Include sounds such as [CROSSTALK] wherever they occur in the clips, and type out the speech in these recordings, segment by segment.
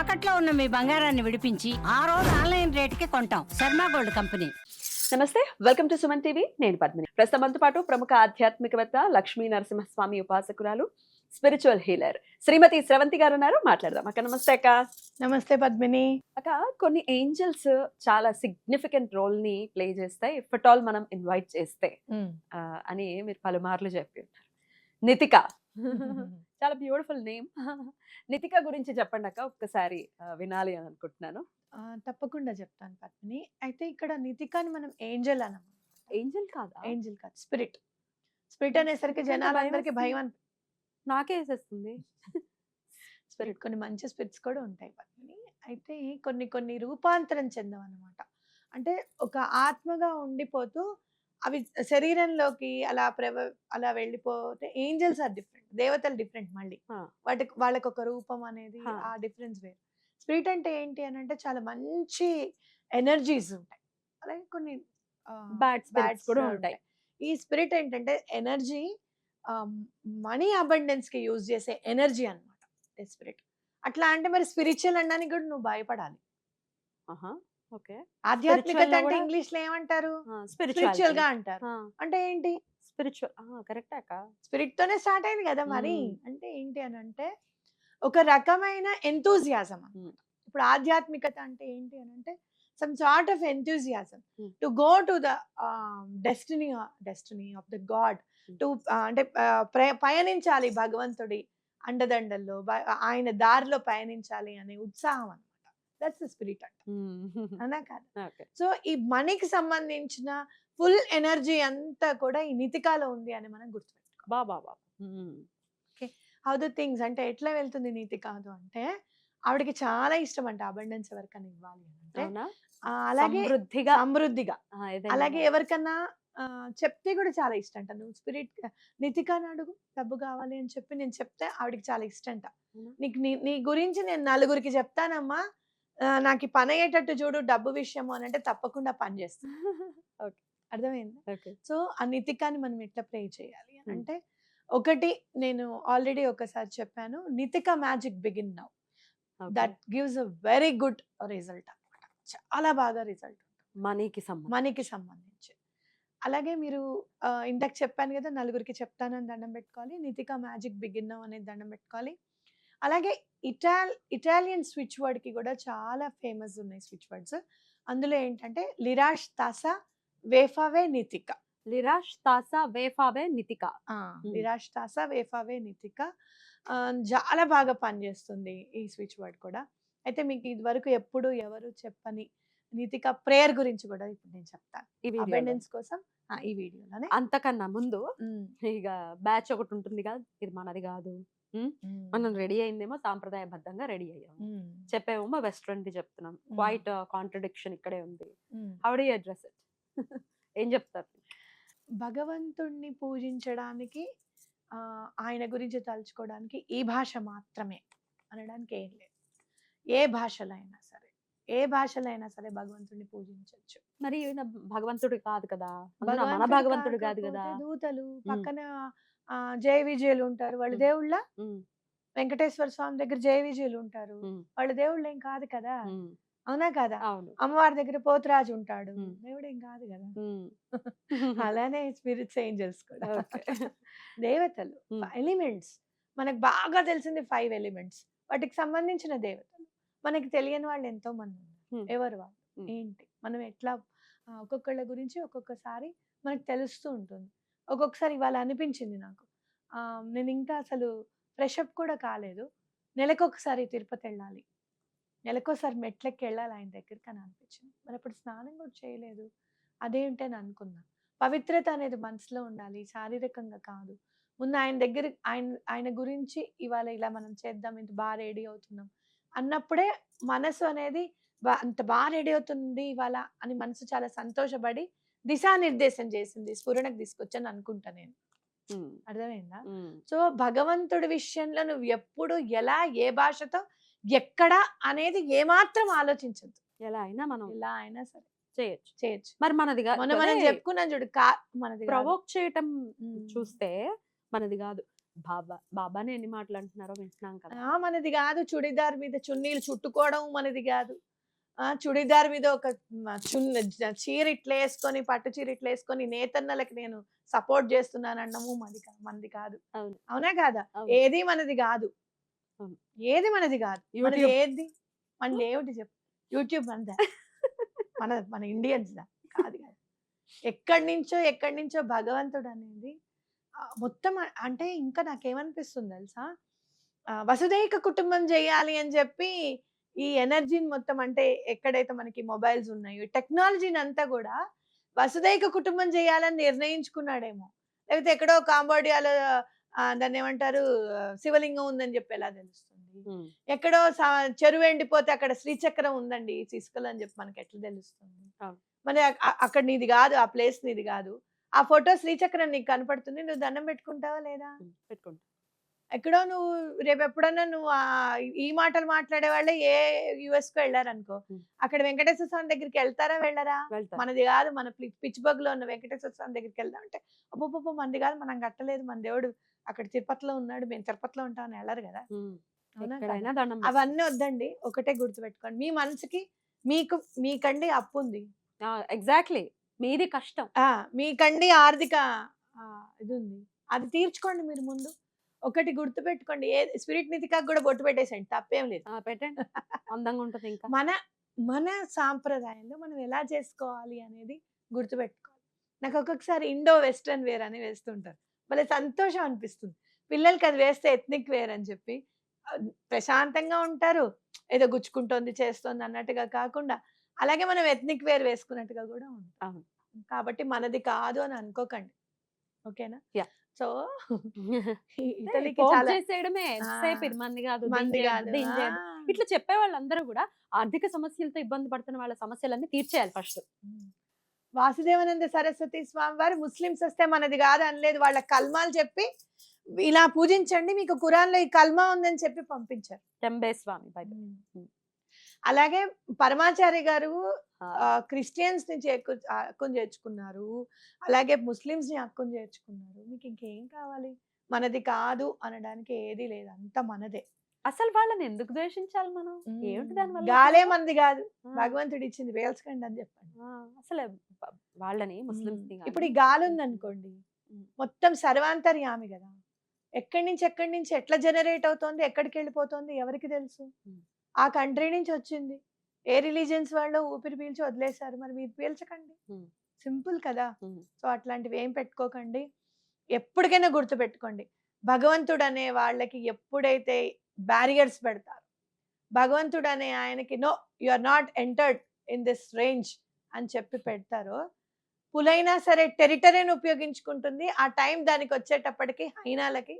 తాకట్లో ఉన్న మీ బంగారాన్ని విడిపించి ఆ రోజు ఆన్లైన్ రేటుకి కొంటాం. Sharma gold company. నమస్తే వెల్కమ్ టు సుమన్ టీవీ. నేను పద్మిని. ప్రస్తుతం మనతో పాటు ప్రముఖ ఆధ్యాత్మికవేత్త లక్ష్మీ నరసింహస్వామి ఉపాసకురాలు స్పిరిచువల్ హీలర్ శ్రీమతి స్రవంతి గారు ఉన్నారు. మాట్లాడదాం. అక్క నమస్తే అక్క. నమస్తే పద్మిని. అక్క కొన్ని ఏంజల్స్ చాలా సిగ్నిఫికెంట్ రోల్ని ప్లే చేస్తాయి. ఇఫ్ ఆల్ మనం ఇన్వైట్ చేస్తే అని మీరు పలుమార్లు చెప్పి ఉంటారు నితిక [LAUGHS] చాలా బ్యూటిఫుల్ నేమ్ [LAUGHS] నితిక గురించి చెప్పండి అక్క ఒక్కసారి వినాలి అని అనుకుంటున్నాను. తప్పకుండా చెప్తాను పద్మిని. అయితే ఇక్కడ నితికాని మనం ఏంజల్ అనం. ఏంజల్ కాదా? ఏంజల్ కాదు స్పిరిట్. స్పిరిట్ అనేసరికి జనాలందరికీ? భయం అని నాకే వేసేస్తుంది. [LAUGHS] స్పిరిట్ కొన్ని మంచి స్పిరిట్స్ కూడా ఉంటాయి పద్మిని. అయితే కొన్ని కొన్ని రూపాంతరం చెందం అన్నమాట. అంటే ఒక ఆత్మగా ఉండిపోతూ అవి శరీరంలోకి అలా ప్రవ అలా వెళ్ళిపోతే ఏంజల్స్ ఆర్ డిఫరెంట్. దేవతలు డిఫరెంట్ మళ్ళీ. వాటికి వాళ్ళకి ఒక రూపం అనేది ఆ. డిఫరెన్స్ వేరు. స్పిరిట్ అంటే ఏంటి అని అంటే చాలా మంచి ఎనర్జీస్ ఉంటాయి. అలాగే కొన్ని బ్యాడ్ స్పిరిట్స్ కూడా ఉంటాయి. ఈ స్పిరిట్ ఏంటంటే ఎనర్జీ మనీ అబండెన్స్కి యూజ్ చేసే ఎనర్జీ అనమాట స్పిరిట్ అట్లా అంటే మరి స్పిరిచువల్ అనడానికి కూడా నువ్వు భయపడాలి. ఆధ్యాత్మికత అంటే ఇంగ్లీష్లో ఏమంటారు? స్పిరిచువల్గా అంటారు. అంటే ఏంటి? స్పిరిచువల్ కరెక్ట్ అక్క స్పిరిట్ తోనే స్టార్ట్ అయింది కదా మరి. అంటే ఏంటి అని అంటే ఒక రకమైన ఎంతూజియాజం. ఇప్పుడు ఆధ్యాత్మికత అంటే ఏంటి అని అంటే some sort of enthusiasm. To go to the destiny destiny of the god. To అంటే పయనించాలి భగవంతుడి అండదండల్లో ఆయన దారిలో పయనించాలి అనే ఉత్సాహం అనమాట దట్స్ స్పిరిట్ అంట అనా కాదు. ఓకే సో ఈ మనీకి సంబంధించిన ఫుల్ ఎనర్జీ అంతా కూడా ఈ నితికాలో ఉంది అని మనం గుర్తుపెట్టుకోవాలి. బా బా బా. హౌ ద థింగ్స్ అంటే ఎట్లా వెళ్తుంది నీతి కాదు అంటే ఆవిడకి చాలా ఇష్టం అంట అబండెన్స్ ఎవరికైనా ఇవ్వాలి అంటే అలాగే సమృద్ధిగా? సమృద్ధిగా. అలాగే ఎవరికన్నా చెప్తే కూడా చాలా ఇష్టం అంట. నువ్వు స్పిరిట్ నితికాని అడుగు డబ్బు కావాలి అని చెప్పి నేను చెప్తే ఆవిడకి చాలా ఇష్టం అంట? నీకు నీ గురించి నేను నలుగురికి చెప్తానమ్మా నాకు పని అయ్యేటట్టు చూడు డబ్బు విషయము అని అంటే తప్పకుండా పని చేస్తాను [LAUGHS] ఓకే. అర్థమైంది? ఓకే. సో ఆ నితికాని మనం ఎట్లా ప్లే చేయాలి అని. అంటే ఒకటి నేను ఆల్రెడీ ఒకసారి చెప్పాను Nitika magic begin now. That gives a very good result అన్నమాట. చాలా బాగా రిజల్ట్ మనీకి మనీకి సంబంధించి. అలాగే మీరు ఆ, ఇందాక చెప్పాను కదా నలుగురికి చెప్తానని దండం పెట్టుకోవాలి నితిక మ్యాజిక్ బిగిన్ నౌ అనేది దండం పెట్టుకోవాలి. అలాగే ఇటాల్ ఇటాలియన్ స్విచ్ వర్డ్కి కూడా చాలా ఫేమస్ ఉన్నాయి స్విచ్ వర్డ్స్. అందులో ఏంటంటే లిరాష్ తాసా వేఫావే నితిక. లిరాష్ తాసా వేఫావే నితిక. ఆ, నిరాష్ తాసా వేఫావే నితిక. చాలా బాగా పనిచేస్తుంది ఈ స్విచ్ వర్డ్ కూడా. అయితే మీకు ఇది వరకు ఎప్పుడు ఎవరు చెప్పని నితిక ప్రేయర్ గురించి కూడా ఇప్పుడు నేను చెప్తాను. అబెండెన్స్ కోసం ఈ వీడియోలోనే. అంతకన్నా ముందు ఇక బ్యాచ్ ఒకటి ఉంటుంది కదా ఇది మనది కాదు. మనం రెడీ అయిందేమో సాంప్రదాయబద్ధంగా రెడీ అయ్యాము. ఉమ్, చెప్పేమో వెస్ట్రన్ ది చెప్తున్నాం. క్వైట్ కాంట్రడిక్షన్ ఇక్కడే ఉంది. ఉమ్. హౌడీ అడ్రస్ ఇట్? [LAUGHS] ఏం చెప్తారు? భగవంతుణ్ణి పూజించడానికి ఆయన గురించి తలుచుకోవడానికి ఈ భాష మాత్రమే అనడానికి ఏం లేదు. ఏ భాషలో అయినా సరే ఏ భాషలో అయినా సరే భగవంతుణ్ణి పూజించవచ్చు మరి భగవంతుడు కాదు కదా? మన భగవంతుడు కాదు కదా? దూతలు పక్కన జయ విజయులు ఉంటారు వాళ్ళ. దేవుళ్ళ వెంకటేశ్వర స్వామి దగ్గర జయ విజయులు ఉంటారు వాళ్ళ దేవుళ్ళు ఏం కాదు? కదా అవునా కదా? అవును. అమ్మవారి దగ్గర పోతురాజు ఉంటాడు. దేవుడు ఏం కాదు? కదా. [LAUGHS] అలానే స్పిరిట్స్ ఏంజల్స్ కూడా. దేవతలు. ఎలిమెంట్స్. మనకు బాగా తెలిసింది ఫైవ్ ఎలిమెంట్స్. వాటికి సంబంధించిన దేవతలు. మనకి తెలియని వాళ్ళు ఎంతో మంది ఉన్నారు. ఎవరు వాళ్ళు. ఏంటి? మనం ఎట్లా ఒక్కొక్కళ్ళ గురించి ఒక్కొక్కసారి మనకు తెలుస్తూ ఉంటుంది. ఒక్కొక్కసారి ఇవాళ అనిపించింది నాకు. నేను ఇంకా అసలు ఫ్రెష్ అప్ కూడా కాలేదు. నెలకొకసారి తిరుపతి వెళ్ళాలి. నెలకోసారి మెట్లెక్కి వెళ్ళాలి ఆయన దగ్గరికి అని అనిపించింది. మరి అప్పుడు స్నానం కూడా చేయలేదు. అదేంటని అనుకున్నా. పవిత్రత అనేది మనసులో ఉండాలి శారీరకంగా కాదు. ముందు ఆయన దగ్గర ఆయన ఆయన గురించి ఇవాళ ఇలా మనం చేద్దాం ఇంత బాగా రెడీ అవుతున్నాం అన్నప్పుడే మనసు అనేది బా- అంత బాగా రెడీ అవుతుంది ఇవాళ అని మనసు చాలా సంతోషపడి దిశానిర్దేశం చేసింది స్ఫురణకు తీసుకొచ్చని అనుకుంటా నేను. అర్థమైందా. సో భగవంతుడి విషయంలో నువ్వు ఎప్పుడు ఎలా ఏ భాషతో ఎక్కడ అనేది ఏమాత్రం ఆలోచించద్దు. ఎలా అయినా మనం ఎలా అయినా సరే. చేయొచ్చు. చేయొచ్చు. మరి మనది కాదు మనం చెప్పుకున్నాం చూడు కా మనది. ప్రవోక్ చేయటం. చూస్తే మనది కాదు. బాబా బాబానే ఎన్ని మాటలు అంటున్నారో వింటున్నాం కదా. ఆ, మనది కాదు. చుడిదార్ మీద చున్నీలు చుట్టుకోవడం మనది కాదు. చుడిదార్ మీద ఒక చున్న చీర ఇట్లా వేసుకొని పట్టు చీర ఇట్లా వేసుకొని నేతన్నలకి నేను సపోర్ట్ చేస్తున్నాను అన్నము మనది మనది కాదు. అవును. కాదా. ఏది మనది కాదు. ఏది మనది కాదు. మనది. ఏది? మనది ఏమిటి చెప్పు. యూట్యూబ్ మనదా మన మన ఇండియన్స్ దా. కాదు కాదు. ఎక్కడి నుంచో ఎక్కడి నుంచో భగవంతుడు అనేది మొత్తం అంటే ఇంకా నాకేమనిపిస్తుంది తెలుసా? వసుదైక కుటుంబం చేయాలి అని చెప్పి ఈ ఎనర్జీని మొత్తం అంటే ఎక్కడైతే మనకి మొబైల్స్ ఉన్నాయో టెక్నాలజీని అంతా కూడా వసుదైక కుటుంబం చేయాలని నిర్ణయించుకున్నాడేమో లేకపోతే ఎక్కడో కాంబోడియాలో దాన్ని ఏమంటారు శివలింగం ఉందని చెప్పి ఎలా తెలుస్తుంది. ఎక్కడో చెరువు ఎండిపోతే అక్కడ శ్రీచక్రం ఉందండి తీసుకెళ్ళి అని చెప్పి మనకి ఎట్లా తెలుస్తుంది. మరి అక్కడ నీది కాదు ఆ ప్లేస్ నీది కాదు ఆ ఫోటో శ్రీచక్రం నీకు కనపడుతుంది నువ్వు దండం పెట్టుకుంటావా లేదా. పెట్టుకుంటా ఎక్కడో నువ్వు రేపు ఎప్పుడన్నా నువ్వు ఆ ఈ మాటలు మాట్లాడే వాళ్ళే ఏ యుఎస్కు వెళ్ళారనుకో. అక్కడ వెంకటేశ్వర స్వామి దగ్గరికి వెళ్తారా వెళ్ళరా? మనది కాదు మన పిచ్ బగ్లో ఉన్న వెంకటేశ్వర స్వామి దగ్గరికి వెళ్దాం అంటే అబ్బో మనది కాదు మనం కట్టలేదు మన దేవుడు అక్కడ తిరుపతిలో ఉన్నాడు మేము తిరుపతిలో ఉంటామని వెళ్ళరు కదా. అవన్నీ వద్దండి ఒకటే గుర్తుపెట్టుకోండి. మీ మనసుకి మీకు మీకండి అప్పు ఉంది ఎగ్జాక్ట్లీ. మీది కష్టం. ఆ మీకండి ఆర్థిక ఇది ఉంది అది తీర్చుకోండి మీరు ముందు. ఒకటి గుర్తుపెట్టుకోండి ఏ స్పిరిట్ నిధికాకు కూడా బొట్టు పెట్టేసండి తప్పేం లేదు. పెట్టండి. అందంగా ఉంటది ఇంకా. [LAUGHS] మన మన సాంప్రదాయంలో మనం ఎలా చేసుకోవాలి అనేది గుర్తుపెట్టుకోవాలి నాకు ఒక్కొక్కసారి ఇండో వెస్ట్రన్ వేర్ అని వేస్తుంటారు. భలే సంతోషం అనిపిస్తుంది. పిల్లలకి అది వేస్తే ఎథ్నిక్ వేర్ అని చెప్పి ప్రశాంతంగా ఉంటారు. ఏదో గుచ్చుకుంటోంది చేస్తోంది అన్నట్టుగా కాకుండా అలాగే మనం ఎథ్నిక్ వేర్ వేసుకున్నట్టుగా కూడా ఉంటాం. కాబట్టి మనది కాదు అని అనుకోకండి. ఓకేనా. సో [LAUGHS] చాలా చేసేయడమే ఎంతసేపు ఇది మంది కాదు. ఇట్లా చెప్పే వాళ్ళందరూ కూడా ఆర్థిక సమస్యలతో ఇబ్బంది పడుతున్న వాళ్ళ సమస్యలన్నీ తీర్చేయాలి ఫస్ట్. వాసుదేవానంద సరస్వతి స్వామి వారు ముస్లిమ్స్ వస్తే మనది కాదు అనలేదు. వాళ్ళ కల్మాలు చెప్పి ఇలా పూజించండి మీకు ఖురాన్లో ఈ కల్మా ఉందని చెప్పి పంపించారు. టెంబే స్వామి అలాగే పరమాచారి గారు క్రిస్టియన్స్ని చేకు హక్కును చేర్చుకున్నారు. అలాగే ముస్లిమ్స్ని హక్కును చేర్చుకున్నారు. మీకు ఇంకేం కావాలి? మనది కాదు అనడానికి ఏది లేదు. అంత మనదే. అసలు వాళ్ళని ఎందుకు ద్వేషించాలి మనం? ఏమిటి దాని వల్ల గాలే మనది కాదు. భగవంతుడు ఇచ్చింది వేల్చకండి అని చెప్పండి. అసలు వాళ్ళని ముస్లిమ్స్ ఇప్పుడు ఈ గాలి ఉందనుకోండి. మొత్తం సర్వాంతర్యామి కదా. ఎక్కడి నుంచి ఎక్కడి నుంచి ఎట్లా జనరేట్ అవుతోంది? ఎక్కడికి వెళ్ళిపోతుంది ఎవరికి తెలుసు. ఆ కంట్రీ నుంచి వచ్చింది. ఏ రిలీజియన్స్ వాళ్ళు ఊపిరి పీల్చి వదిలేశారు. మరి మీరు పీల్చకండి. సింపుల్ కదా. సో అట్లాంటివి ఏం పెట్టుకోకండి. ఎప్పటికైనా గుర్తు పెట్టుకోండి. భగవంతుడు అనే వాళ్ళకి ఎప్పుడైతే బ్యారియర్స్ పెడతారు భగవంతుడు అనే ఆయనకి no you are not entered in this range అని చెప్పి పెడతారో పులైనా సరే టెరిటరీని ఉపయోగించుకుంటుంది. ఆ టైం దానికి వచ్చేటప్పటికి హైనాలకి.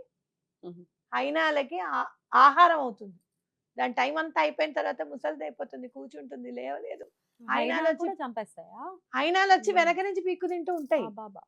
హైనాలకి ఆహారం అవుతుంది. దాని టైం అంతా అయిపోయిన తర్వాత ముసలిది అయిపోతుంది కూర్చుంటుంది లేవలేదు. కూడా వచ్చి- చంపేస్తాయా. వెనక నుంచి పీక్కు తింటూ ఉంటాయి. బాబా.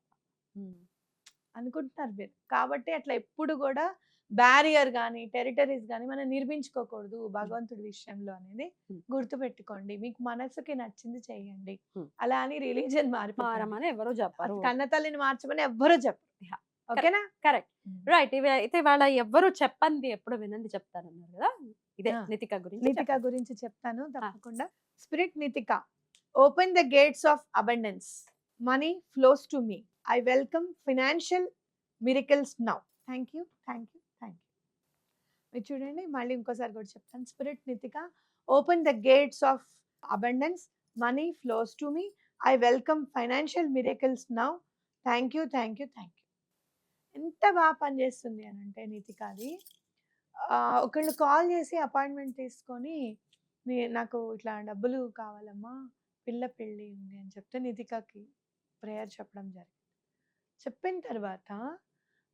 అనుకుంటున్నారు మీరు. కాబట్టి అట్లా ఎప్పుడు కూడా బ్యారియర్ కానీ టెరిటరీస్ కానీ మనం నిర్మించుకోకూడదు భగవంతుడి విషయంలో అనేది. గుర్తుపెట్టుకోండి. మీకు మనసుకి నచ్చింది చేయండి. అలా అని రిలీజియన్ మారిపోతారు మారమని ఎవరు చెప్పారు. కన్న తల్లిని మార్చమని ఎవ్వరూ చెప్పరు. ఓకేనా? కరెక్ట్. రైట్. ఇవి అయితే వాళ్ళ ఎవ్వరు చెప్పండి ఎప్పుడు వినంది చెప్తారన్నారు కదా. ఇదే. నితిక గురించి నితిక. గురించి చెప్తాను తప్పకుండా. Spirit Nitika open the gates of abundance money flows to me I welcome financial miracles now thank you thank you thank you మీరు చూడండి మళ్ళీ ఇంకోసారి కూడా చెప్తాను. Spirit Nitika open the gates of abundance money flows to me I welcome financial miracles now thank you thank you thank you ఎంత బాగా పనిచేస్తుంది అని అంటే నితిక అది. ఆ, ఒకళ్ళు కాల్ చేసి అపాయింట్మెంట్ తీసుకొని "నీ- నాకు ఇట్లా డబ్బులు కావాలమ్మా పిల్ల పెళ్ళి ఉంది అని చెప్తే నితికకి ప్రేయర్ చెప్పడం జరిగింది. చెప్పిన తర్వాత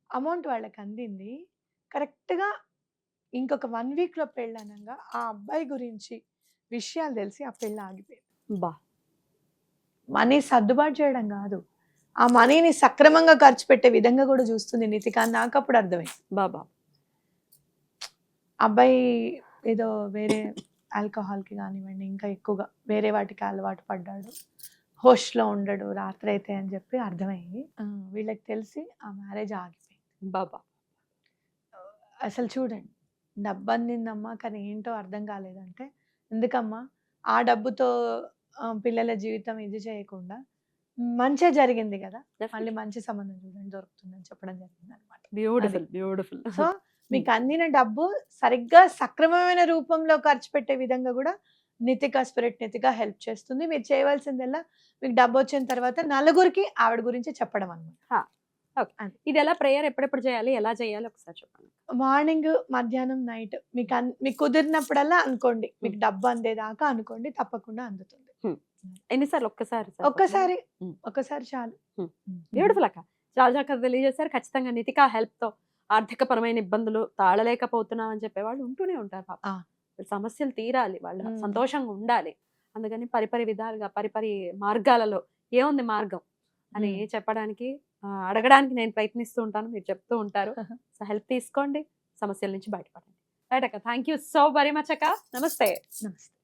అమౌంట్ వాళ్ళకి అందింది. కరెక్ట్గా ఇంకొక వన్ వీక్లో పెళ్ళి అనగా ఆ అబ్బాయి గురించి విషయాలు తెలిసి ఆ పెళ్ళి ఆగిపోయింది. బా! మనీ సర్దుబాటు చేయడం కాదు. ఆ మనీని సక్రమంగా ఖర్చు పెట్టే విధంగా కూడా చూస్తుంది నితిక నాకు అప్పుడు అర్థమైంది. బాబా అబ్బాయి ఏదో వేరే ఆల్కహాల్కి కానివ్వండి ఇంకా ఎక్కువగా వేరే వాటికి అలవాటు పడ్డాడు. హోష్లో ఉండడు రాత్రి అయితే అని చెప్పి అర్థమైంది వీళ్ళకి తెలిసి ఆ మ్యారేజ్ ఆగిపోయింది. బాబా. అసలు చూడండి డబ్బు అందిందమ్మా కానీ ఏంటో అర్థం కాలేదంటే ఎందుకమ్మా ఆ డబ్బుతో పిల్లల జీవితం ఇది చేయకుండా మంచే జరిగింది కదా. మళ్ళీ మంచి సంబంధం చూడండి దొరుకుతుందని చెప్పడం జరిగింది అనమాట బ్యూటిఫుల్ బ్యూటిఫుల్ సో మీకు అందిన డబ్బు సరిగ్గా సక్రమమైన రూపంలో ఖర్చు పెట్టే విధంగా కూడా నితిక స్పిరిట్ నితిక హెల్ప్ చేస్తుంది. మీరు చేయవలసిందల్లా మీకు డబ్బు వచ్చిన తర్వాత నలుగురికి ఆవిడ గురించి చెప్పడం అనమాట ఇది ఎలా ప్రేయర్ ఎప్పుడెప్పుడు చేయాలి? ఎలా చేయాలి ఒకసారి చెప్పండి. మార్నింగ్ మధ్యాహ్నం నైట్ మీకు మీకు కుదిరినప్పుడల్లా అనుకోండి. మీకు డబ్బు అందేదాకా అనుకోండి. తప్పకుండా అందుతుంది. ఎన్నిసార్లు? ఒక్కసారి ఒక్కసారి. ఒక్కసారి చాలు. బ్యూటిఫుల్ అక్క. చాలా చక్కగా తెలియజేశారు. ఖచ్చితంగా నితికా హెల్ప్తో ఆర్థిక పరమైన ఇబ్బందులు తాళలేకపోతున్నాం అని చెప్పేవాళ్ళు ఉంటూనే ఉంటారు పాప. సమస్యలు తీరాలి వాళ్ళు. సంతోషంగా ఉండాలి. అందుకని పరిపరి విధాలుగా పరిపరి మార్గాలలో ఏముంది మార్గం అని. చెప్పడానికి అడగడానికి నేను ప్రయత్నిస్తూ ఉంటాను మీరు చెప్తూ ఉంటారు. [LAUGHS] సో హెల్ప్ తీసుకోండి సమస్యల నుంచి బయటపడండి. రైట్ అక్క thank you so very much అక్క. నమస్తే. నమస్తే.